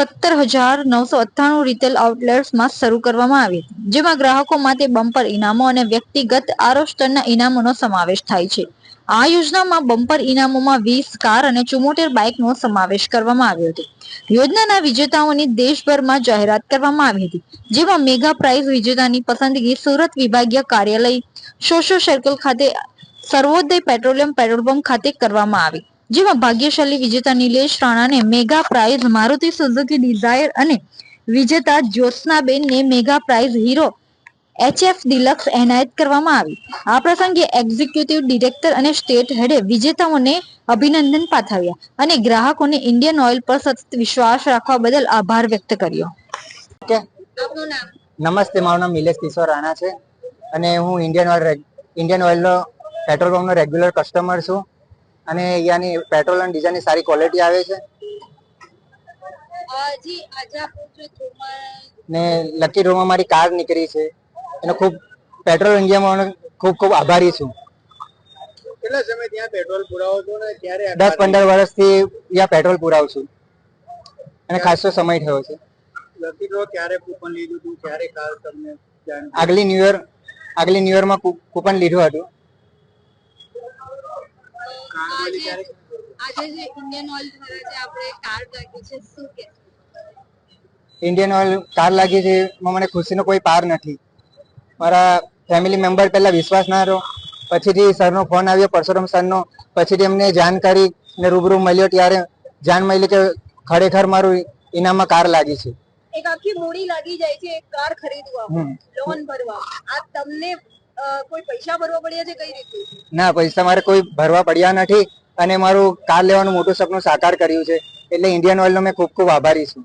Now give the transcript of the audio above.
સત્તર હજાર નવસો અઠ્ઠાણું રિટેલ આઉટલેટ્સમાં શરૂ કરવામાં આવી જેમાં ગ્રાહકો માટે બમ્પર ઇનામો અને વ્યક્તિગત આરોસ્ટરના ઇનામોનો સમાવેશ થાય છે. આ યોજનામાં બમ્પર ઇનામોમાં વીસ કાર અને ચુમોટેર બાઇકનો સમાવેશ કરવામાં આવ્યો હતો. યોજનાના વિજેતાઓની દેશભરમાં જાહેરાત કરવામાં આવી હતી, જેમાં મેગા પ્રાઇઝ વિજેતાની પસંદગી સુરત વિભાગીય કાર્યાલય સોશિયો સર્કલ ખાતે, સર્વોદય પેટ્રોલિયમ પેટ્રોલ પંપ ખાતે કરવામાં આવી. જેમાં ભાગ્યશાળી વિજેતા Nilesh રાણાને mega prize, Maruti Suzuki Dzire અને વિજેતા જ્યોત્સનાબેનને mega prize Hero HF Deluxe એનાયત કરવામાં આવી. આ પ્રસંગે એક્ઝિક્યુટિવ ડિરેક્ટર અને સ્ટેટ હેડે વિજેતાઓને અભિનંદન પાઠવ્યા અને ગ્રાહકોને ઇન્ડિયન ઓઇલ પર સતત વિશ્વાસ રાખવા બદલ આભાર વ્યક્ત કર્યો. નમસ્તે, મારું નામ નિલેશ કિશોર રાણા છે અને હું ઇન્ડિયન ઓઇલ ઇન્ડિયન ઓઇલનો, પેટ્રોલ પંપનો રેગ્યુલર કસ્ટમર છું. અને અહીંયાની પેટ્રોલ અને ડીઝલની સારી ક્વોલિટી આવે છે? ને લકી ડ્રોમાં મારી કાર નીકળી છે. એનો ખૂબ પેટ્રોલ ઇન્ડિયામાં ખૂબ ખૂબ આભારી છું. કેટલા સમય ત્યાં પેટ્રોલ પુરાવો છો ને ક્યારે દસ પંદર વર્ષથી અહીંયા પેટ્રોલ પુરાવું છું. અને ખાસો સમય થયો છે. લકી ડ્રો ક્યારે કૂપન લીધું હતું? ક્યારે કાર તમને આગલી ન્યુ યર આગલી ન્યુ યરમાં કૂપન લીધું હતું. ત્યારે આજે જે ઇન્ડિયન ઓઇલ દ્વારા જે આપણે કાર્ડ રાખ્યું છે શું કે? ઇન્ડિયન ઓઇલ કાર લાગી છે એમાં મને ખુશીનો કોઈ પાર નથી. મારા ફેમિલી મેમ્બર પહેલા વિશ્વાસ ના રહ્યો પછીથી સરનો ફોન આવ્યો પરશુરામ સરનો. પછીથી એમને જાણ કરી ને રૂબરૂ મળ્યો ત્યારે જાણ મળી કે ખરેખર મારું ઇનામમાં કાર લાગી છે. એક આખી મૂડી લાગી જાય છે એક કાર ખરીદવા લોન ભરવા. આ તમને કોઈ પૈસા ભરવા પડ્યા છે કઈ રીતે? ના, પૈસા મારે કોઈ ભરવા પડ્યા નથી અને મારું કાર લેવાનું મોટું સપનું સાકાર કર્યું છે. એટલે ઇન્ડિયન ઓઇલનો મેં ખૂબ ખૂબ આભારી છું.